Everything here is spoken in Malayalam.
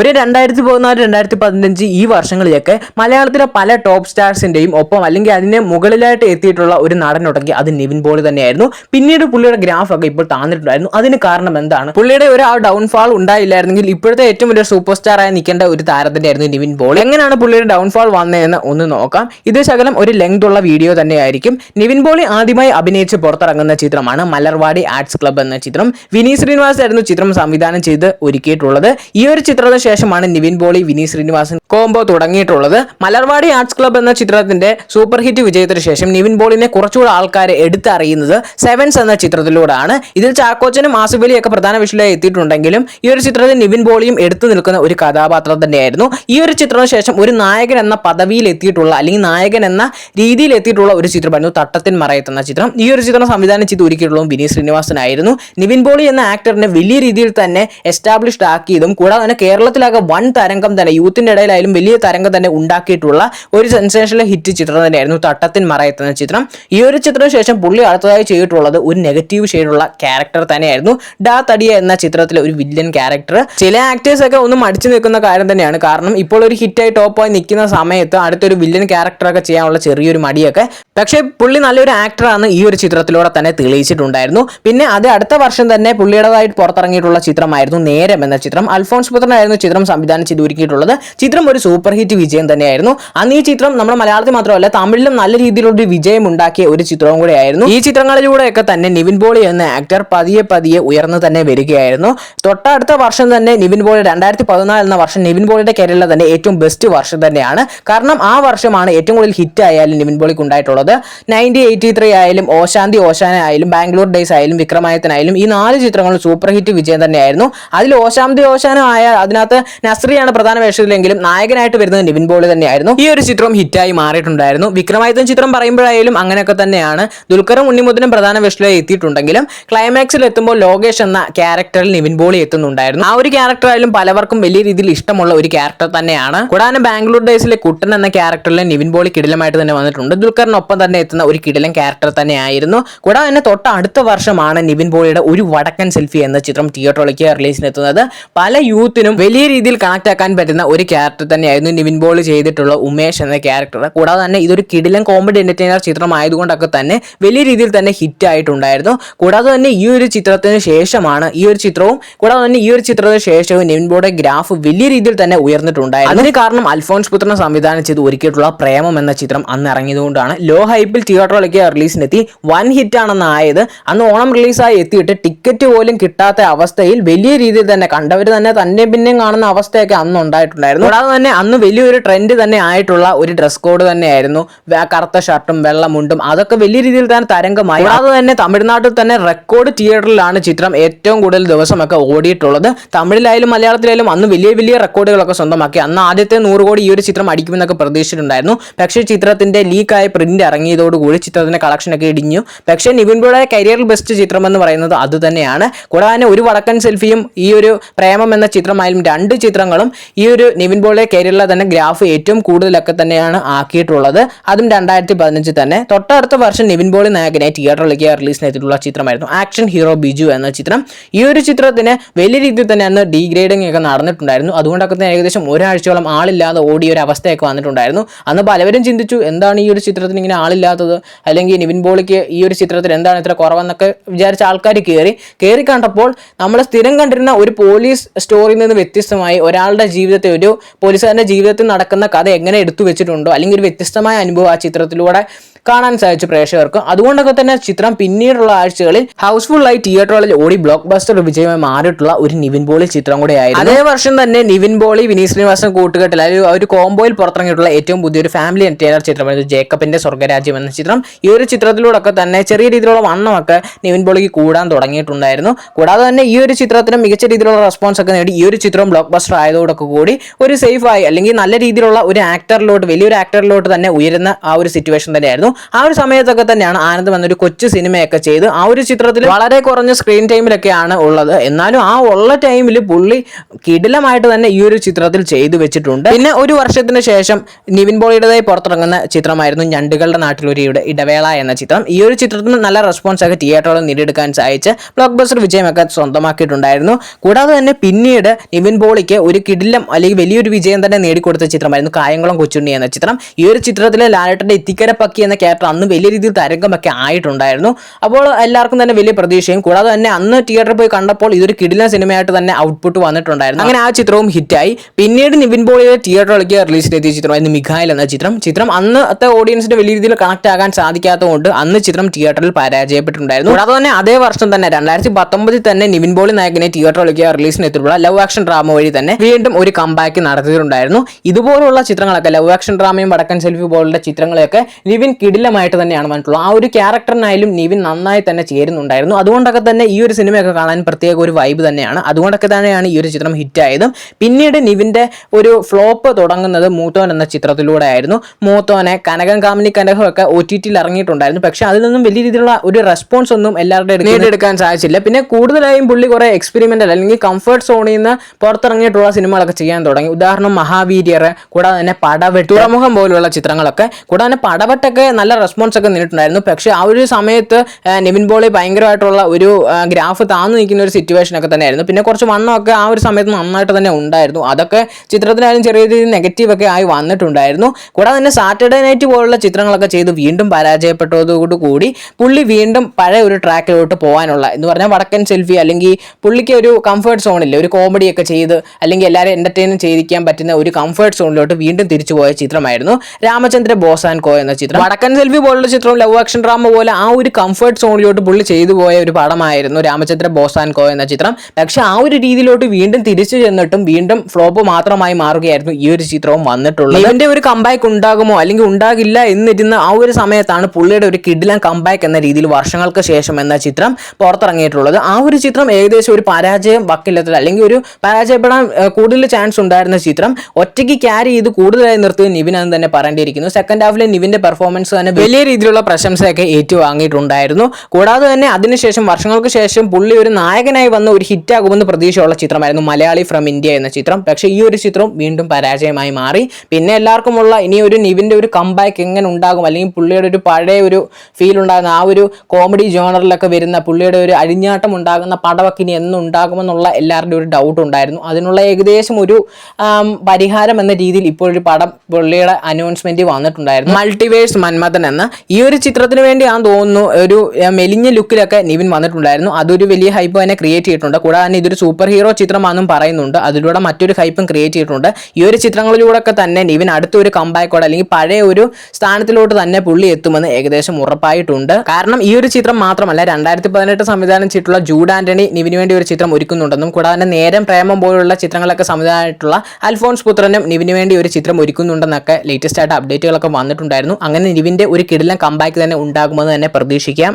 ഒരു രണ്ടായിരത്തി പതിനാല് രണ്ടായിരത്തി പതിനഞ്ച് ഈ വർഷങ്ങളിലൊക്കെ മലയാളത്തിലെ പല ടോപ്പ് സ്റ്റാർസിന്റെയും ഒപ്പം അല്ലെങ്കിൽ അതിന് മുകളിലായിട്ട് എത്തിയിട്ടുള്ള ഒരു നടനുണ്ടെങ്കിൽ അത് നിവിൻ പോളി തന്നെയായിരുന്നു. പിന്നീട് പുള്ളിയുടെ ഗ്രാഫ് ഒക്കെ ഇപ്പോൾ താന്നിട്ടുണ്ടായിരുന്നു. അതിന് കാരണം എന്താണ്? പുള്ളിയുടെ ഒരു ആ ഡൗൺഫാൾ ഉണ്ടായില്ലായിരുന്നെങ്കിൽ ഇപ്പോഴത്തെ ഏറ്റവും വലിയ സൂപ്പർ സ്റ്റാർ ആയി നിൽക്കേണ്ട ഒരു താരത്തിന്റെയായിരുന്നു നിവിൻ പോളി. എങ്ങനെയാണ് പുള്ളിയുടെ ഡൗൺഫാൾ വന്നതെന്ന് ഒന്ന് നോക്കാം. ഇത് ശകലം ഒരു ലെങ്ത് ഉള്ള വീഡിയോ തന്നെയായിരിക്കും. നിവിൻ പോളി ആദ്യമായി അഭിനയിച്ച് പുറത്തിറങ്ങുന്ന ചിത്രമാണ് മലർവാടി ആർട്സ് ക്ലബ്ബ് എന്ന ചിത്രം. വിനീത് ശ്രീനിവാസ് ആയിരുന്നു ചിത്രം സംവിധാനം ചെയ്ത് ഒരുക്കിയിട്ടുള്ളത്. ഈ ഒരു ചിത്രത്തിന് ശേഷമാണ് നിവിൻ പോളി വിനി ശ്രീനിവാസൻ കോംബോ തുടങ്ങിയിട്ടുള്ളത്. മലർവാടി ആർട്സ് ക്ലബ് എന്ന ചിത്രത്തിന്റെ സൂപ്പർ ഹിറ്റ് വിജയത്തിന് ശേഷം നിവിൻ പോളിനെ കുറച്ചുകൂടെ ആൾക്കാരെ എടുത്തറിയുന്നത് സെവൻസ് എന്ന ചിത്രത്തിലൂടെയാണ്. ഇതിൽ ചാക്കോച്ചനും ആസുബലിയൊക്കെ പ്രധാന വിഷയമായി എത്തിയിട്ടുണ്ടെങ്കിലും ഈ ഒരു ചിത്രത്തിൽ നിവിൻ പോളിയും എടുത്തു നിൽക്കുന്ന ഒരു കഥാപാത്രം തന്നെയായിരുന്നു. ഈ ഒരു ചിത്രത്തിന് ശേഷം ഒരു നായകൻ എന്ന പദവിയിൽ എത്തിയിട്ടുള്ള അല്ലെങ്കിൽ നായകൻ എന്ന രീതിയിൽ എത്തിയിട്ടുള്ള ഒരു ചിത്രമായിരുന്നു തട്ടത്തിൻ മറയത്ത് എന്ന ചിത്രം. ഈ ഒരു ചിത്രം സംവിധാനം ചെയ്ത് ഒരുക്കിയിട്ടുള്ളതും വിനീത് ശ്രീനിവാസനായിരുന്നു. നിവിൻ പോളി എന്ന ആക്ടറിനെ വലിയ രീതിയിൽ തന്നെ എസ്റ്റാബ്ലിഷ്ഡ് ആക്കിയതും കൂടാതെ തന്നെ കേരളത്തിലാകെ വൺ തരംഗം തന്നെ യൂത്തിന്റെ ഇടയിലായാലും വലിയ തരംഗം തന്നെ ഉണ്ടാക്കിയിട്ടുള്ള ഒരു സെൻസേഷണൽ ഹിറ്റ് ചിത്രം തന്നെയായിരുന്നു തട്ടത്തിൻ മറയത്ത് എന്ന ചിത്രം. ഈ ഒരു ചിത്രത്തിന് ശേഷം പുള്ളി അടുത്തതായി ചെയ്തിട്ടുള്ളത് ഒരു നെഗറ്റീവ് ഷെയ്ഡുള്ള ക്യാരക്ടർ തന്നെയായിരുന്നു. ഡാ തടിയ എന്ന ചിത്രത്തിലെ ഒരു വില്ലൻ ക്യാരക്ടർ ചില ആക്ടേഴ്സ് ഒക്കെ ഒന്ന് മടിച്ചു നിൽക്കുന്ന കാര്യം തന്നെയാണ്. കാരണം ഇപ്പോൾ ഒരു ഹിറ്റായി ടോപ്പായി നിൽക്കുന്ന സമയത്ത് അടുത്തൊരു വില്ലൻ ക്യാരക്ടറൊക്കെ ചെയ്യാനുള്ള ചെറിയൊരു മടിയൊക്കെ. പക്ഷേ പുള്ളി നല്ലൊരു ആക്ടറാണ് ഈ ഒരു ചിത്രത്തിലൂടെ തന്നെ തെളിയിച്ചിട്ടുണ്ടായിരുന്നു. പിന്നെ അത് അടുത്ത വർഷം തന്നെ പുള്ളിയുടേതായിട്ട് പുറത്തിറങ്ങിയിട്ടുള്ള ചിത്രമായിരുന്നു നേരം എന്ന ചിത്രം. അൽഫോൺസ് പുത്രനായിരുന്നു ചിത്രം സംവിധാനം ചെയ്ത് ഒരുക്കിയിട്ടുള്ളത് ചിത്രം ഒരു സൂപ്പർ ഹിറ്റ് വിജയം തന്നെയായിരുന്നു. അന്ന് ഈ ചിത്രം നമ്മുടെ മലയാളത്തിൽ മാത്രമല്ല തമിഴിലും നല്ല രീതിയിലുള്ള ഒരു വിജയം ഉണ്ടാക്കിയ ഒരു ചിത്രവും കൂടെയായിരുന്നു. ഈ ചിത്രങ്ങളിലൂടെയൊക്കെ തന്നെ നിവിൻ പോളി എന്ന ആക്ടർ പതിയെ പതിയെ ഉയർന്നു തന്നെ വരികയായിരുന്നു. തൊട്ടടുത്ത വർഷം തന്നെ നിവിൻ പോളി രണ്ടായിരത്തി പതിനാല് എന്ന വർഷം നിവിൻ പോളിയുടെ കരിയറിലെ തന്നെ ഏറ്റവും ബെസ്റ്റ് വർഷം തന്നെയാണ്. കാരണം ആ വർഷമാണ് ഏറ്റവും കൂടുതൽ ഹിറ്റ് ആയാലും നിവിൻ പോളിക്ക് ഉണ്ടായിട്ടുള്ളത്. നയന്റി എയ്റ്റി ത്രീ ആയാലും ഓശാന്തി ഓശാന ആയാലും ബാംഗ്ലൂർ ഡേയ്സ് ആയാലും വിക്രമായത്തനായാലും ഈ നാല് ചിത്രങ്ങളും സൂപ്പർ ഹിറ്റ് വിജയം തന്നെയായിരുന്നു. അതിൽ ഓശാന്തി ഓശാന ആയ അതിനകത്ത് നസ്രിയാണ് പ്രധാന വേഷത്തിലെങ്കിലും നായകനായിട്ട് വരുന്നത് നിവിൻ പോളി തന്നെയായിരുന്നു. ഈ ഒരു ചിത്രം ഹിറ്റായി മാറിയിട്ടുണ്ടായിരുന്നു. വിക്രമാദിത്യൻ ചിത്രം പറയുമ്പോഴായാലും അങ്ങനെയൊക്കെ തന്നെയാണ്. ദുൽഖറും ഉണ്ണിമുതനും പ്രധാന വേഷത്തിലായി എത്തിയിട്ടുണ്ടെങ്കിലും ക്ലൈമാക്സിൽ എത്തുമ്പോൾ ലോകേഷ് എന്ന ക്യാരക്ടറിൽ നിവിൻ പോളി എത്തുന്നുണ്ടായിരുന്നു. ആ ഒരു ക്യാരക്ടർ ആയാലും പലവർക്കും വലിയ രീതിയിൽ ഇഷ്ടമുള്ള ഒരു ക്യാരക്ടർ തന്നെയാണ്. കൂടാതെ ബാംഗ്ലൂർ ഡേയ്സിലെ കുട്ടൻ എന്ന ക്യാരക്ടറിൽ നിവിൻ പോളി കിടിലമായിട്ട് തന്നെ വന്നിട്ടുണ്ട്. ദുൽഖറിനൊപ്പം തന്നെ എത്തുന്ന ഒരു കിടിലം ക്യാരക്ടർ തന്നെയായിരുന്നു. കൂടാതെ തന്നെ തൊട്ട അടുത്ത വർഷമാണ് നിവിൻ പോളിയുടെ ഒരു വടക്കൻ സെൽഫി എന്ന ചിത്രം തിയേറ്ററിലേക്ക് റിലീസിനെത്തുന്നത് പല യൂത്തിനും വലിയ രീതിയിൽ കണക്ട് ആക്കാൻ പറ്റുന്ന ഒരു ക്യാരക്ടർ തന്നെയായിരുന്നു നിവിൻ ബോൾ ചെയ്തിട്ടുള്ള ഉമേഷ് എന്ന ക്യാരക്ടർ കൂടാതെ തന്നെ ഇതൊരു കിടിലൻ കോമഡി എന്റർടൈനർ ചിത്രമായതുകൊണ്ടൊക്കെ തന്നെ വലിയ രീതിയിൽ തന്നെ ഹിറ്റ് ആയിട്ടുണ്ടായിരുന്നു. കൂടാതെ തന്നെ ഈ ഒരു ചിത്രത്തിന് ശേഷമാണ് ഈ ഒരു ചിത്രവും കൂടാതെ തന്നെ ഈ ഒരു ചിത്രത്തിന് ശേഷവും നിവിൻ ബോളുടെ ഗ്രാഫ് വലിയ രീതിയിൽ തന്നെ ഉയർന്നിട്ടുണ്ടായിരുന്നു. അതിന് കാരണം അൽഫോൺസ് പുത്രൻ സംവിധാനം ചെയ്ത് ഒരുക്കിയിട്ടുള്ള പ്രേമം എന്ന ചിത്രം അന്ന് ഇറങ്ങിയതുകൊണ്ടാണ്. ലോ ഹൈപ്പിൽ തിയേറ്ററിലേക്ക് റിലീസിനെത്തി. വൻ ഹിറ്റ് ആണെന്ന് ആയത് അന്ന് ഓണം റിലീസായി എത്തിയിട്ട് ടിക്കറ്റ് പോലും കിട്ടാത്ത അവസ്ഥയിൽ വലിയ രീതിയിൽ തന്നെ കണ്ടവർ തന്നെ തന്നെ പിന്നെയും കാണുന്ന അവസ്ഥയൊക്കെ അന്ന് ഉണ്ടായിട്ടുണ്ടായിരുന്നു. കൂടാതെ തന്നെ അന്ന് വലിയൊരു ട്രെൻഡ് തന്നെ ആയിട്ടുള്ള ഒരു ഡ്രസ് കോഡ് തന്നെയായിരുന്നു. കറുത്ത ഷർട്ടും വെള്ള മുണ്ടും അതൊക്കെ വലിയ രീതിയിൽ തന്നെ തരംഗമായി. കൂടാതെ തന്നെ തമിഴ്നാട്ടിൽ തന്നെ റെക്കോർഡ് തിയേറ്ററിലാണ് ചിത്രം ഏറ്റവും കൂടുതൽ ദിവസമൊക്കെ ഓടിയിട്ടുള്ളത്. തമിഴിലായാലും മലയാളത്തിലായാലും അന്ന് വലിയ വലിയ റെക്കോർഡുകളൊക്കെ സ്വന്തമാക്കി. അന്ന് ആദ്യത്തെ നൂറ് കോടി ഈ ഒരു ചിത്രം അടിക്കുമെന്നൊക്കെ പ്രതീക്ഷിച്ചിട്ടുണ്ടായിരുന്നു. പക്ഷേ ചിത്രത്തിന്റെ ലീക്കായ പ്രിന്റ് ഇറങ്ങിയതോടുകൂടി ചിത്രത്തിന്റെ കളക്ഷൻ ഒക്കെ ഇടിഞ്ഞു. പക്ഷേ നിവിൻ പോളിയുടെ കരിയറിൽ ബെസ്റ്റ് ചിത്രം എന്ന് പറയുന്നത് അത് തന്നെയാണ്. കൂടാതെ തന്നെ ഒരു വടക്കൻ സെൽഫിയും ഈ ഒരു പ്രേമം എന്ന ചിത്രമായാലും രണ്ട് ചിത്രങ്ങളും ഈ ഒരു നിവിൻ പോളെ കരിയറിലെ തന്നെ ഗ്രാഫ് ഏറ്റവും കൂടുതലൊക്കെ തന്നെയാണ് ആക്കിയിട്ടുള്ളത്. അതും രണ്ടായിരത്തി പതിനഞ്ചിൽ തന്നെ. തൊട്ടടുത്ത വർഷം നിവിൻ പോളി നായകനെ തിയേറ്ററിലേക്ക് റിലീസിനെത്തിയിട്ടുള്ള ചിത്രമായിരുന്നു ആക്ഷൻ ഹീറോ ബിജു എന്ന ചിത്രം. ഈ ഒരു ചിത്രത്തിന് വലിയ രീതിയിൽ തന്നെ അന്ന് ഡീഗ്രേഡിംഗ് ഒക്കെ നടന്നിട്ടുണ്ടായിരുന്നു. അതുകൊണ്ടൊക്കെ തന്നെ ഏകദേശം ഒരാഴ്ചയോളം ആളില്ലാതെ ഓടിയ ഒരു അവസ്ഥയൊക്കെ വന്നിട്ടുണ്ടായിരുന്നു. അന്ന് പലവരും ചിന്തിച്ചു എന്താണ് ഈ ഒരു ചിത്രത്തിന് ഇങ്ങനെ ആളില്ലാത്തത്? അല്ലെങ്കിൽ നിവിൻ പോളിക്ക് ഈ ഒരു ചിത്രത്തിൽ എന്താണ് ഇത്ര കുറവെന്നൊക്കെ വിചാരിച്ച ആൾക്കാർ കയറി. കയറി കണ്ടപ്പോൾ നമ്മൾ സ്ഥിരം കണ്ടിരുന്ന ഒരു പോലീസ് സ്റ്റോറിയിൽ നിന്ന് വ്യത്യസ്തമായി ഒരാളുടെ ജീവിതത്തെ ഒരു പോലീസുകാരന്റെ ജീവിതത്തിൽ നടക്കുന്ന കഥ എങ്ങനെ എടുത്തു വെച്ചിട്ടുണ്ടോ അല്ലെങ്കിൽ ഒരു വ്യത്യസ്തമായ അനുഭവം ആ ചിത്രത്തിലൂടെ കാണാൻ സാധിച്ചു പ്രേക്ഷകർക്ക്. അതുകൊണ്ടൊക്കെ തന്നെ ചിത്രം പിന്നീടുള്ള ആഴ്ചകളിൽ ഹൗസ്ഫുൾ ആയി തിയേറ്ററുകളിൽ ഓടി ബ്ലോക്ക് ബസ്റ്റർ വിജയമായി മാറിയിട്ടുള്ള ഒരു നിവിൻ പോളി ചിത്രം കൂടെ ആയിരുന്നു. അതേ വർഷം തന്നെ നിവിൻ പോളി വിനീത് ശ്രീനിവാസൻ കൂട്ടുകെട്ടിൽ ആ ഒരു കോംബോയിൽ പുറത്തിറങ്ങിയിട്ടുള്ള ഏറ്റവും പുതിയൊരു ഫാമിലി എന്റർടൈനർ ചിത്രമായിരുന്നു ജേക്കബിന്റെ സ്വർഗരാജ്യം എന്ന ചിത്രം. ഈ ഒരു ചിത്രത്തിലൂടെ തന്നെ ചെറിയ രീതിയിലുള്ള വണ്ണമൊക്കെ നിവിൻ പോളിക്ക് കൂടാൻ തുടങ്ങിയിട്ടുണ്ടായിരുന്നു. കൂടാതെ തന്നെ ഈ ഒരു ചിത്രത്തിന് മികച്ച രീതിയിലുള്ള റെസ്പോൺസ് ഒക്കെ നേടി ഈ ഒരു ചിത്രം ബ്ലോക്ക് ബസ്റ്റർ ആയതോടൊക്കെ കൂടി ഒരു സേഫ് ആയി അല്ലെങ്കിൽ നല്ല രീതിയിലുള്ള ഒരു ആക്ടറിലോട്ട് വലിയൊരു ആക്ടറിലോട്ട് തന്നെ ഉയരുന്ന ആ ഒരു സിറ്റുവേഷൻ തന്നെയായിരുന്നു. ആ ഒരു സമയത്തൊക്കെ തന്നെയാണ് ആനന്ദ് വന്നൊരു കൊച്ചു സിനിമയൊക്കെ ചെയ്ത് ആ ഒരു ചിത്രത്തിൽ വളരെ കുറഞ്ഞ സ്ക്രീൻ ടൈമിലൊക്കെയാണ് ഉള്ളത്. എന്നാലും ആ ഉള്ള ടൈമിൽ പുള്ളി കിടിലമായിട്ട് തന്നെ ഈ ഒരു ചിത്രത്തിൽ ചെയ്തു വെച്ചിട്ടുണ്ട്. പിന്നെ ഒരു വർഷത്തിന് ശേഷം നിവിൻ പോളിയുടേതായി പുറത്തിറങ്ങുന്ന ചിത്രമായിരുന്നു ഞണ്ടുകളുടെ നാട്ടിലൊരിയുടെ ഇടവേള എന്ന ചിത്രം. ഈ ഒരു ചിത്രത്തിന് നല്ല റെസ്പോൺസ് ഒക്കെ തിയേറ്ററുകളിൽ നേടിയെടുക്കാൻ സഹായിച്ച് ബ്ലോക്ക് ബസ്റ്റർ വിജയമൊക്കെ സ്വന്തമാക്കിയിട്ടുണ്ടായിരുന്നു. കൂടാതെ തന്നെ പിന്നീട് നിവിൻ പോളിക്ക് ഒരു കിടിലം അല്ലെങ്കിൽ വലിയൊരു വിജയം തന്നെ നേടിക്കൊടുത്ത ചിത്രമായിരുന്നു കായംകുളം കൊച്ചുണ്ണി എന്ന ചിത്രം. ഈ ഒരു ചിത്രത്തിലെ ലാലേട്ടന്റെ ഇത്തിക്കര പക്കി എന്ന ക്യാരക്ടർ അന്ന് വലിയ രീതിയിൽ തരംഗമൊക്കെ ആയിട്ടുണ്ടായിരുന്നു. അപ്പോൾ എല്ലാവർക്കും തന്നെ വലിയ പ്രതീക്ഷയും കൂടാതെ തന്നെ അന്ന് തിയേറ്ററിൽ പോയി കണ്ടപ്പോൾ ഇതൊരു കിടിലൻ സിനിമയായിട്ട് തന്നെ ഔട്ട്പുട്ട് വന്നിട്ടുണ്ടായിരുന്നു. അങ്ങനെ ആ ചിത്രവും ഹിറ്റായി. പിന്നീട് നിവിൻ പോളിയുടെ തിയേറ്ററിലേക്ക് റിലീസ് ചെയ്ത ചിത്രമായിരുന്നു മിഖായിൽ എന്ന ചിത്രം. ചിത്രം അന്നത്തെ ഓഡിയൻസിന് വലിയ രീതിയിൽ കണക്ട് ആകാൻ സാധിക്കാത്തതുകൊണ്ട് അന്ന് ചിത്രം തിയേറ്ററിൽ പരാജയപ്പെട്ടിട്ടുണ്ടായിരുന്നു. കൂടാതെ തന്നെ അതേ വർഷം തന്നെ രണ്ടായിരത്തി പത്തൊമ്പതിൽ തന്നെ നിവിൻ പോളി നായകനെ തിയേറ്ററിലേക്ക് റിലീസിന് എത്തിയിട്ടുള്ള ലവ് ആക്ഷൻ ഡ്രാമ വഴി തന്നെ വീണ്ടും ഒരു കമ്പാക്ക് നടത്തിയിട്ടുണ്ടായിരുന്നു. ഇതുപോലുള്ള ചിത്രങ്ങളൊക്കെ ലവ് ആക്ഷൻ ഡ്രാമയും വടക്കൻ സെൽഫി പോലുള്ള ചിത്രങ്ങളെയൊക്കെ നിവിൻ കിടിലമായിട്ട് തന്നെയാണ് വന്നിട്ടുള്ളത്. ആ ഒരു ക്യാരക്ടറിനായാലും നിവിൻ നന്നായി തന്നെ ചേരുന്നുണ്ടായിരുന്നു. അതുകൊണ്ടൊക്കെ തന്നെ ഈ ഒരു സിനിമയൊക്കെ കാണാൻ പ്രത്യേക ഒരു വൈബ് തന്നെയാണ്. അതുകൊണ്ടൊക്കെ തന്നെയാണ് ഈ ഒരു ചിത്രം ഹിറ്റായതും പിന്നീട് നിവിന്റെ ഒരു ഫ്ലോപ്പ് തുടങ്ങുന്നത് മൂത്തോൻ എന്ന ചിത്രത്തിലൂടെ ആയിരുന്നു മൂത്തോനെ കനകം കാമിനി കനകം ഒക്കെ ഒ ടി ടിയിൽ ഇറങ്ങിയിട്ടുണ്ടായിരുന്നു. പക്ഷെ അതിൽ നിന്നും വലിയ രീതിയിലുള്ള ഒരു റെസ്പോൺസ് ഒന്നും എല്ലാവരുടെ നേടിയെടുക്കാൻ സാധിച്ചില്ല. പിന്നെ കൂടുതലായും പുള്ളി കുറേ എക്സ്പെരിമെന്റൽ അല്ലെങ്കിൽ കംഫർട്ട് സോണിൽ നിന്ന് പുറത്തിറങ്ങിയിട്ടുള്ള സിനിമകളൊക്കെ ചെയ്യാൻ തുടങ്ങി. ഉദാഹരണം മഹാവീര്യർ കൂടാതെ തന്നെ പടവെട്ട് തുറമുഖം പോലുള്ള ചിത്രങ്ങളൊക്കെ കൂടാതെ തന്നെ പടവെട്ടൊക്കെ നല്ല റെസ്പോൺസ് ഒക്കെ നിന്നിട്ടുണ്ടായിരുന്നു പക്ഷേ ആ ഒരു സമയത്ത് നിവിൻ പോളി ഭയങ്കരമായിട്ടുള്ള ഒരു ഗ്രാഫ് താന്നു നിൽക്കുന്ന ഒരു സിറ്റുവേഷൻ ഒക്കെ തന്നെയായിരുന്നു. പിന്നെ കുറച്ച് വണ്ണമൊക്കെ ആ ഒരു സമയത്ത് നന്നായിട്ട് തന്നെ ഉണ്ടായിരുന്നു. അതൊക്കെ ചിത്രത്തിനായാലും ചെറിയ രീതിയിൽ നെഗറ്റീവ് ഒക്കെ ആയി വന്നിട്ടുണ്ടായിരുന്നു. കൂടാതെ തന്നെ സാറ്റർഡേ നൈറ്റ് പോലുള്ള ചിത്രങ്ങളൊക്കെ ചെയ്ത് വീണ്ടും പരാജയപ്പെട്ടതോടുകൂടി പുള്ളി വീണ്ടും പഴയ ഒരു ട്രാക്കിലോട്ട് പോകാനുള്ള എന്ന് പറഞ്ഞാൽ വടക്കൻ സെൽഫി അല്ലെങ്കിൽ പുള്ളിക്ക് ഒരു കംഫേർട്ട് സോണില്ലേ ഒരു കോമഡി ഒക്കെ ചെയ്ത് അല്ലെങ്കിൽ എല്ലാവരും എന്റർടൈൻ ചെയ്തിരിക്കാൻ പറ്റുന്ന ഒരു കംഫേർട്ട് സോണിലോട്ട് വീണ്ടും തിരിച്ചു പോയ ചിത്രമായിരുന്നു. രാമചന്ദ്ര ബോസ് ആൻഡ് കോ എന്ന ചിത്രം. വടക്കൻ സെൽഫി പോലുള്ള ചിത്രവും ലവ് ആക്ഷൻ ഡ്രാമ പോലെ ആ ഒരു കംഫർട്ട് സോണിലോട്ട് പുള്ളി ചെയ്തു പോയ ഒരു പടമായിരുന്നു രാമചന്ദ്ര ബോസ് ആൻഡ് കോ എന്ന ചിത്രം. പക്ഷെ ആ ഒരു രീതിയിലോട്ട് വീണ്ടും തിരിച്ചു ചെന്നിട്ടും വീണ്ടും ഫ്ലോപ്പ് മാത്രമായി മാറുകയായിരുന്നു ഈ ഒരു ചിത്രവും വന്നിട്ടുള്ളത്. ഇവന്റെ ഒരു കമ്പാക്ക് ഉണ്ടാകുമോ അല്ലെങ്കിൽ ഉണ്ടാകില്ല എന്നിരുന്ന ആ ഒരു സമയത്താണ് പുള്ളിയുടെ ഒരു കിഡിലൻ കമ്പാക്ക് എന്ന രീതിയിൽ വർഷങ്ങൾക്ക് ശേഷം എന്ന ചിത്രം പുറത്തിറങ്ങിയിട്ടുള്ളത്. ആ ഒരു ചിത്രം ഏകദേശം ഒരു പരാജയം വക്കില്ലത്തിൽ അല്ലെങ്കിൽ ഒരു പരാജയപ്പെടാൻ കൂടുതൽ ചാൻസ് ഉണ്ടായിരുന്ന ചിത്രം ഒറ്റയ്ക്ക് ക്യാരി ചെയ്ത് കൂടുതലായി നിർത്തുകയും നിവിൻ എന്ന് തന്നെ പറയേണ്ടിയിരിക്കുന്നു. സെക്കൻഡ് ഹാഫിലെ നിവിന്റെ പെർഫോമൻസ് തന്നെ വലിയ രീതിയിലുള്ള പ്രശംസയൊക്കെ ഏറ്റുവാങ്ങിയിട്ടുണ്ടായിരുന്നു. കൂടാതെ തന്നെ അതിനുശേഷം വർഷങ്ങൾക്ക് ശേഷം പുള്ളി ഒരു നായകനായി വന്ന ഒരു ഹിറ്റാകുമെന്ന് പ്രതീക്ഷയുള്ള ചിത്രമായിരുന്നു മലയാളി ഫ്രം ഇന്ത്യ എന്ന ചിത്രം. പക്ഷേ ഈ ഒരു ചിത്രം വീണ്ടും പരാജയമായി മാറി. പിന്നെ എല്ലാവർക്കുമുള്ള ഇനി ഒരു നിവിന്റെ ഒരു കമ്പാക്ക് എങ്ങനെ ഉണ്ടാകും? അല്ലെങ്കിൽ പുള്ളിയുടെ ഒരു പഴയ ഒരു ഫീൽ ഉണ്ടാകുന്ന ആ ഒരു കോമഡി ജോണറിലൊക്കെ വരുന്ന പുള്ളിയുടെ ഒരു അഴിഞ്ഞാട്ടം ഉണ്ടാകുന്ന പടമൊക്കെ ഇനി എന്നുണ്ടാകുമെന്നുള്ള എല്ലാവരുടെയും ഒരു ഡൗട്ട് ഉണ്ടായിരുന്നു. അതിനുള്ള ഏകദേശം ഒരു പരിഹാരം എന്ന രീതിയിൽ ഇപ്പോൾ ഒരു പടം പുള്ളിയുടെ അനൗൺസ്മെന്റ് വന്നിട്ടുണ്ടായിരുന്നു. മൾട്ടിവേഴ്സ് മന്മഥൻ എന്ന ഈ ഒരു ചിത്രത്തിന് വേണ്ടി ഞാൻ തോന്നുന്നു ഒരു മെലിഞ്ഞ ലുക്കിലൊക്കെ നിവിൻ വന്നിട്ടുണ്ടായിരുന്നു. അതൊരു വലിയ ഹൈപ്പ് തന്നെ ക്രിയേറ്റ് ചെയ്തിട്ടുണ്ട്. കൂടാതെ തന്നെ ഇതൊരു സൂപ്പർ ഹീറോ ചിത്രമാണെന്നും പറയുന്നുണ്ട്. അതിലൂടെ മറ്റൊരു ഹൈപ്പും ക്രിയേറ്റ് ചെയ്തിട്ടുണ്ട്. ഈ ഒരു ചിത്രങ്ങളിലൂടെ ഒക്കെ തന്നെ നിവിൻ അടുത്തൊരു കമ്പാക്കോടെ അല്ലെങ്കിൽ പഴയ ഒരു സ്ഥാനത്തിലോട്ട് തന്നെ പുള്ളി എത്തുമെന്ന് ഏകദേശം ഉറപ്പായിട്ടുണ്ട്. കാരണം ഈ ഒരു ചിത്രം മാത്രമല്ല രണ്ടായിരത്തി പതിനെട്ട് സംവിധാനം ചെയ്തിട്ടുള്ള ജൂഡ് ആന്റണി നിവിന് വേണ്ടി ഒരു ചിത്രം ഒരുക്കുന്നുണ്ടെന്നും കൂടാതെ നേരം പ്രേമം പോലുള്ള ചിത്രങ്ങളൊക്കെ സംവിധാനമായിട്ടുള്ള അൽഫോൺസ് പുത്രനും നിവിന് വേണ്ടി ഒരു ചിത്രം ഒരുക്കുന്നുണ്ടെന്നൊക്കെ ലേറ്റസ്റ്റ് ആയിട്ട് അപ്ഡേറ്റുകളൊക്കെ വന്നിട്ടുണ്ടായിരുന്നു. അങ്ങനെ നിവിന്റെ ഒരു കിടിലം കമ്പാക്ക് തന്നെ ഉണ്ടാകുമെന്ന് തന്നെ പ്രതീക്ഷിക്കാം.